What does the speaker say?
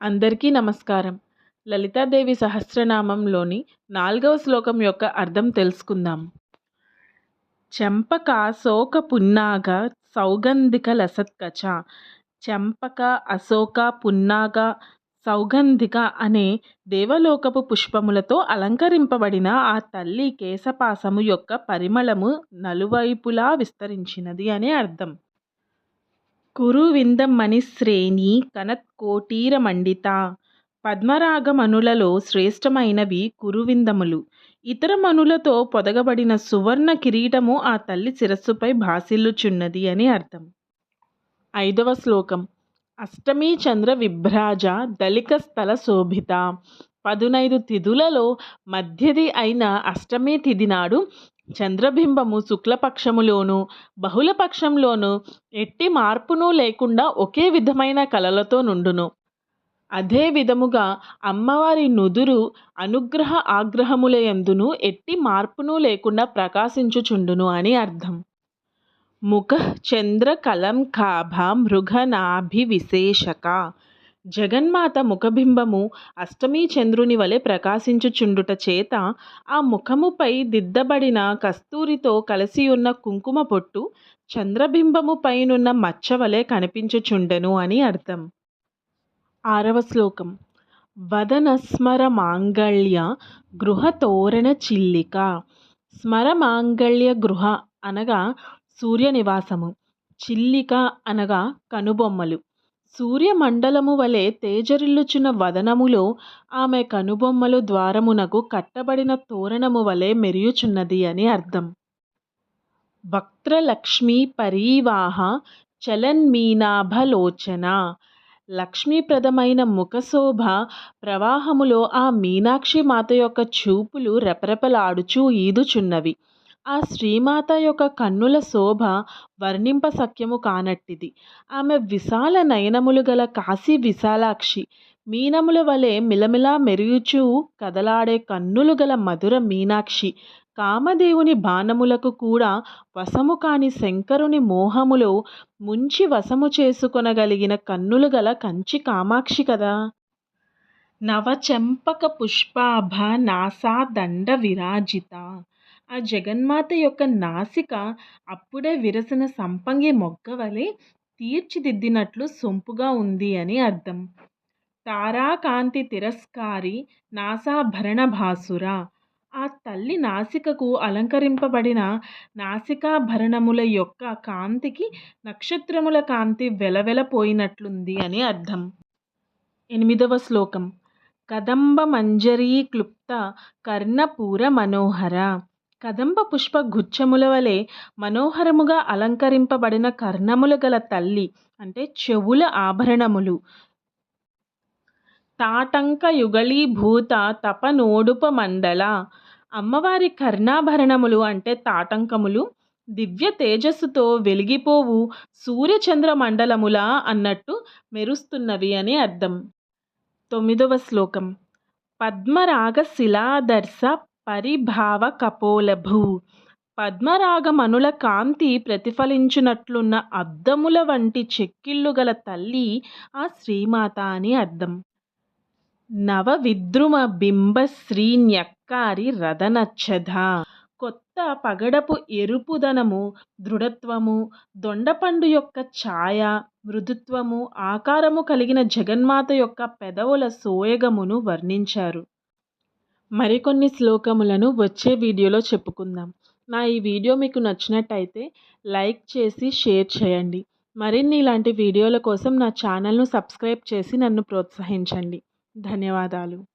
అందరికీ నమస్కారం. లలితాదేవి సహస్రనామంలోని నాలుగవ శ్లోకం యొక్క అర్థం తెలుసుకుందాం. చెంపక అశోక పున్నాగ సౌగంధిక లసత్కచ. చెంపక అశోక పున్నాగ సౌగంధిక అనే దేవలోకపు పుష్పములతో అలంకరింపబడిన ఆ తల్లి కేశపాసము యొక్క పరిమళము నలువైపులా విస్తరించినది అనే అర్థం. కురువిందమణిశ్రేణి కనత్కోటీరమండిత. పద్మరాగమణులలో శ్రేష్టమైనవి కురువిందములు. ఇతర మణులతో పొదగబడిన సువర్ణ కిరీటము ఆ తల్లి శిరస్సుపై భాసిల్లుచున్నది అని అర్థం. ఐదవ శ్లోకం. అష్టమీ చంద్ర విభ్రాజ దళిక స్థల శోభిత. పదునైదు తిథులలో మధ్యది అయిన అష్టమి తిథి నాడు చంద్రబింబము శుక్లపక్షములోను బహుళపక్షంలోను ఎట్టి మార్పును లేకుండా ఒకే విధమైన కలలతో నుండును. అదే విధముగా అమ్మవారి నుదురు అనుగ్రహ ఆగ్రహములయందును ఎట్టి మార్పును లేకుండా ప్రకాశించుచుండును అని అర్థం. ముఖ చంద్ర మృఘనాభి విశేషక జగన్మాత ముఖబింబము అష్టమి చంద్రుని వలె ప్రకాశించుచుండుట చేత ఆ ముఖముపై దిద్దబడిన కస్తూరితో కలిసి ఉన్న కుంకుమ పొట్టు చంద్రబింబము పైనున్న మచ్చ వలె కనిపించుచుండెను అని అర్థం. ఆరవ శ్లోకం. వదన స్మర మాంగళ్య గృహ తోరణ చిల్లిక. స్మర మాంగళ్య గృహ అనగా సూర్య నివాసము చిల్లిక అనగా కనుబొమ్మలు. సూర్యమండలము వలె తేజరిల్లుచున్న వదనములో ఆమె కనుబొమ్మలు ద్వారమునకు కట్టబడిన తోరణము వలె మెరియుచున్నది అని అర్థం. వక్త్రలక్ష్మీ పరీవాహ చలన్మీనాభలోచన. లక్ష్మీప్రదమైన ముఖశోభ ప్రవాహములో ఆ మీనాక్షి మాత యొక్క చూపులు రెపరెపలాడుచూ ఈదుచున్నవి. ఆ శ్రీమాత యొక్క కన్నుల శోభ వర్ణింప సఖ్యము కానట్టిది. ఆమె విశాల నయనములు గల కాశీ విశాలాక్షి మీనముల వలె మిలమిలా మెరుగుచూ కదలాడే కన్నులు గల మధుర మీనాక్షి కామదేవుని బాణములకు కూడా వశము కాని శంకరుని మోహములో ముంచి వశము చేసుకొనగలిగిన కన్నులు గల కంచి కామాక్షి కదా. నవచంపక పుష్పాభ నాసా దండ విరాజిత ఆ జగన్మాత యొక్క నాసిక అప్పుడే విరసిన సంపంగి మొగ్గవలే తీర్చిదిద్దినట్లు సొంపుగా ఉంది అని అర్థం. తారాకాంతి తిరస్కారి నాసాభరణ భాసుర. ఆ తల్లి నాసికకు అలంకరింపబడిన నాసికాభరణముల యొక్క కాంతికి నక్షత్రముల కాంతి వెలవెలపోయినట్లుంది అని అర్థం. ఎనిమిదవ శ్లోకం. కదంబ మంజరీ క్లుప్త కర్ణపూర మనోహర. కదంబ పుష్ప గుచ్చముల వలె మనోహరముగా అలంకరింపబడిన కర్ణములు గల తల్లి అంటే చెవుల ఆభరణములు. తాటంక యుగళీభూత తపనోడుప మండల. అమ్మవారి కర్ణాభరణములు అంటే తాటంకములు. దివ్య తేజస్సుతో వెలిగిపోవు సూర్యచంద్ర మండలములా అన్నట్టు మెరుస్తున్నవి అని అర్థం. తొమ్మిదవ శ్లోకం. పద్మరాగ శిలాదర్శ పరిభావ కపోలభూ పద్మరాగమనుల కాంతి ప్రతిఫలించునట్లున్న అద్దముల వంటి చెక్కిళ్ళు గల తల్లి ఆ శ్రీమాత అని అర్థం నవ విద్రుమ బింబ శ్రీన్యక్కారి రథనచ్చధ. కొత్త పగడపు ఎరుపుదనము దృఢత్వము దొండపండు యొక్క ఛాయ మృదుత్వము ఆకారము కలిగిన జగన్మాత యొక్క పెదవుల సోయగమును వర్ణించారు. మరికొన్ని శ్లోకములను వచ్చే వీడియోలో చెప్పుకుందాం. నా ఈ వీడియో మీకు నచ్చినట్టయితే లైక్ చేసి షేర్ చేయండి. మరిన్ని ఇలాంటి వీడియోల కోసం నా ఛానల్ను సబ్స్క్రైబ్ చేసి నన్ను ప్రోత్సహించండి. ధన్యవాదాలు.